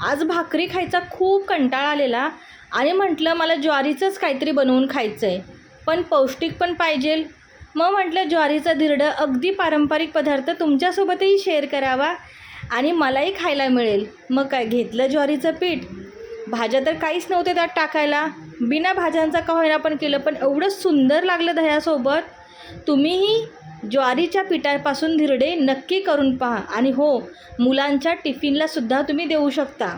आज भाकरी खायचा खूप कंटाळा आलेला आणि म्हटलं मला ज्वारीचंच काहीतरी बनवून खायचं आहे पण पौष्टिक पण पाहिजे. मग म्हटलं ज्वारीचं धिरडं अगदी पारंपरिक पदार्थ तुमच्यासोबतही शेअर करावा आणि मलाही खायला मिळेल. मग काय घेतलं ज्वारीचं पीठ? भाज्या तर काहीच नव्हते त्यात टाकायला. बिना भाज्यांचा का होईना पण केलं पण एवढं सुंदर लागलं दह्यासोबत. तुम्हीही ज्वारीच्या पिठापासून धिरडे नक्की करून पहा आणि हो मुलांच्या टिफिनला सुद्धा तुम्ही देऊ शकता.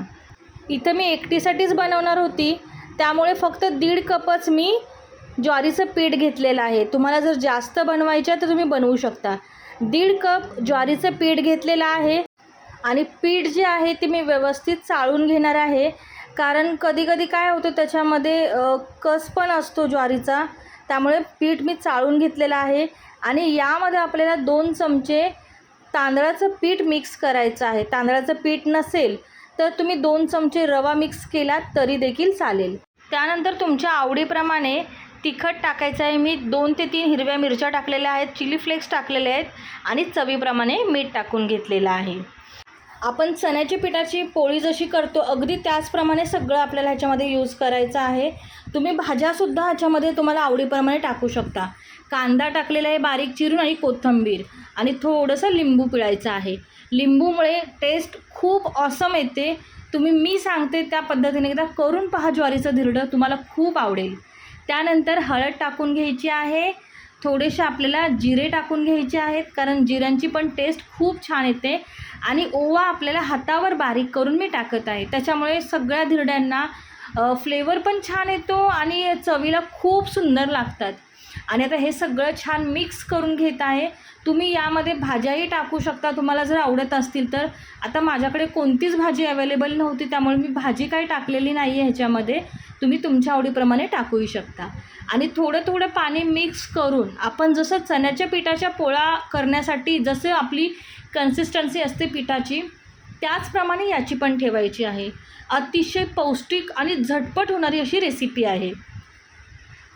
इथं मी एकटीसाठीच बनवणार होती. त्यामुळे फक्त दीड कपच मी ज्वारीचं पीठ घेतलेलं आहे. तुम्हाला जर जास्त बनवायचं तर तुम्ही बनवू शकता. दीड कप ज्वारीचं पीठ घेतलेलं आहे आणि पीठ जे आहे ते मी व्यवस्थित चाळून घेणार आहे. कारण कधीकधी काय होतं त्याच्यामध्ये कस पण असतो ज्वारीचा. त्यामुळे पीठ मी चाळून घेतलेलं आहे. आणि यामध्ये आपल्याला दोन चमचे तांदळाचं पीठ मिक्स करायचं आहे. तांदळाचं पीठ नसेल तर तुम्ही दोन चमचे रवा मिक्स केला तरी देखील चालेल. त्यानंतर तुमच्या आवडीप्रमाणे तिखट टाकायचं आहे. मी दोन ते तीन हिरव्या मिरच्या टाकलेल्या आहेत चिली फ्लेक्स टाकलेले आहेत आणि चवीप्रमाणे मीठ टाकून घेतलेलं आहे. आपण चण्याच्या पिठाची पोळी जशी करतो अगदी त्याचप्रमाणे सगळं आपल्याला ह्याच्यामध्ये यूज करायचं आहे. तुम्ही भाज्यासुद्धा ह्याच्यामध्ये तुम्हाला आवडीप्रमाणे टाकू शकता. कांदा टाकलेला आहे बारीक चिरून आणि कोथिंबीर आणि थोडंसं लिंबू पिळायचं आहे. लिंबूमुळे टेस्ट खूप ऑसम येते. तुम्ही मी सांगते त्या पद्धतीने एकदा करून पहा ज्वारीचं धिरडं तुम्हाला खूप आवडेल. त्यानंतर हळद टाकून घ्यायची आहे. थोडेसे आपल्याला जिरे टाकून घ्यायचे आहेत कारण जिऱ्यांची पण टेस्ट खूप छान येते. आणि ओवा आपल्याला हातावर बारीक करून मी टाकत आहे. त्याच्यामुळे सगळ्या धिरड्यांना फ्लेवर पण छान येतो आणि चवीला खूप सुंदर लागतात. आणि आता हे सगळं छान मिक्स करून घेत आहे. तुम्ही यामध्ये भाज्याही टाकू शकता तुम्हाला जर आवडत असतील तर. आता माझ्याकडे कोणतीच भाजी अवेलेबल नव्हती त्यामुळे मी भाजी काही टाकलेली नाही आहे ह्याच्यामध्ये. तुम्ही तुमच्या आवडीप्रमाणे टाकूही शकता. आणि थोडं थोडं पाणी मिक्स करून आपण जसं चण्याच्या पिठाच्या पोळा करण्यासाठी जसं आपली कन्सिस्टन्सी असते पिठाची त्याचप्रमाणे याची पण ठेवायची आहे. अतिशय पौष्टिक आणि झटपट होणारी अशी रेसिपी आहे.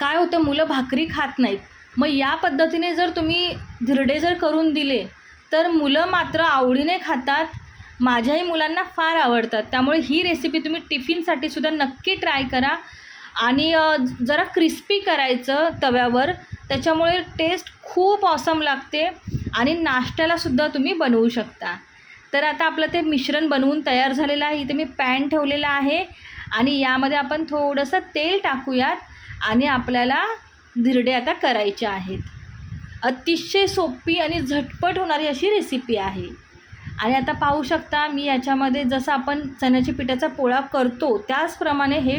काय होतं मुलं भाकरी खात नाहीत. मग या पद्धतीने जर तुम्ही धिरडे जर करून दिले तर मुलं मात्र आवडीने खातात. माझ्याही मुलांना फार आवडतात. त्यामुळे ही रेसिपी तुम्ही टिफिनसाठी सुद्धा नक्की ट्राय करा. आणि जरा क्रिस्पी करायचं तव्यावर. त्याच्यामुळे टेस्ट खूप ऑसम लागते आणि नाश्त्यालासुद्धा तुम्ही बनवू शकता. तर आता आपलं ते मिश्रण बनवून तयार झालेलं आहे. इथे मी पॅन ठेवलेला आहे. आणि यामध्ये आपण थोडंसं तेल टाकूयात. आणि आपल्याला धिरडे आता करायचे आहेत. अतिशय सोपी आणि झटपट होणारी अशी रेसिपी आहे. आणि आता पाहू शकता मी याच्यामध्ये जसं आपण चण्याच्या पिठाचा पोळा करतो त्याचप्रमाणे हे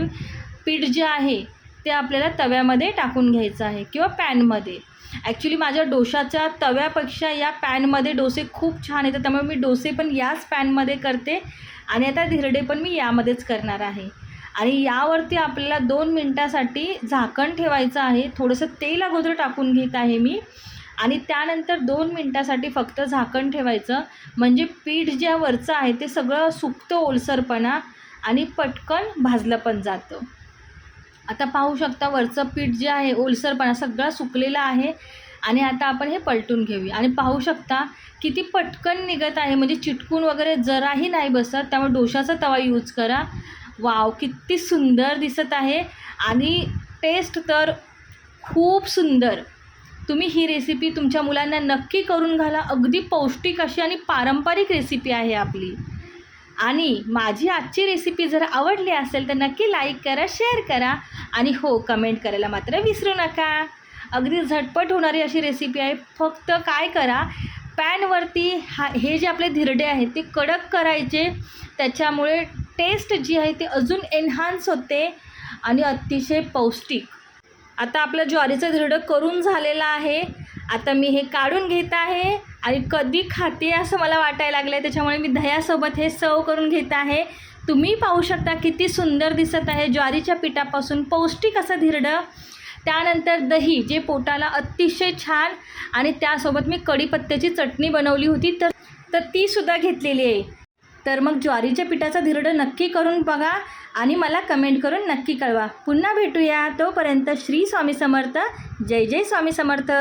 पीठ जे आहे ते आपल्याला तव्यामध्ये टाकून घ्यायचं आहे किंवा पॅनमध्ये. ॲक्च्युली माझ्या डोशाच्या तव्यापेक्षा या पॅनमध्ये डोसे खूप छान येतात त्यामुळे मी डोसे पण याच पॅनमध्ये करते आणि आता धिरडे पण मी यामध्येच करणार आहे. आणि यावरती आपल्याला दोन मिनटासाठी झाकण ठेवायचं आहे थोडंसं तेल अगोदर टाकून घेत आहे मी. आणि त्यानंतर दोन मिनटासाठी फक्त झाकण ठेवायचं. म्हणजे पीठ ज्या वरचं आहे ते सगळं सुकतं ओलसरपणा आणि पटकन भाजलं पण जातं. आता पाहू शकता वरचं पीठ जे आहे ओलसरपणा सगळा सुकलेला आहे आणि आता आपण हे पलटून घेऊया. आणि पाहू शकता किती पटकन निघत आहे. म्हणजे चिटकून वगैरे जराही नाही बसत. त्यामुळे डोशाचा तवा यूज करा. वाव किती सुंदर दिसत आहे. आणि टेस्ट तर खूप सुंदर. तुम्ही ही रेसिपी तुमच्या मुलांना नक्की करून घाला. अगदी पौष्टिक अशी आणि पारंपरिक रेसिपी आहे आपली. आणि माझी आजची रेसिपी जर आवडली असेल तर नक्की लाईक करा शेअर करा आणि हो कमेंट करायला मात्र विसरू नका. अगदी झटपट होणारी अशी रेसिपी आहे. फक्त काय करा पॅनवरती हा हे जे आपले धिरडे आहेत ते कडक करायचे. त्याच्यामुळे टेस्ट जी आहे ती अजून एन्हान्स होते आणि अतिशय पौष्टिक. आता आपलं ज्वारीचं धिरडं करून झालेलं आहे. आता मी हे काढून घेत आहे आणि कधी खाते असं मला वाटायला लागलं आहे त्याच्यामुळे मी दह्यासोबत हे सर्व करून घेत आहे. तुम्ही पाहू शकता किती सुंदर दिसत आहे ज्वारीच्या पिठापासून पौष्टिक असं धिरडं. त्यानंतर दही जे पोटाला अतिशय छान आणि त्यासोबत मी कढीपत्त्याची चटणी बनवली होती. तर तर तीसुद्धा घेतलेली आहे. तर मग ज्वारीच्या पिठाचा धिरडं नक्की करून बघा आणि मला कमेंट करून नक्की कळवा. पुन्हा भेटूया. तोपर्यंत श्री स्वामी समर्थ. जय जय स्वामी समर्थ.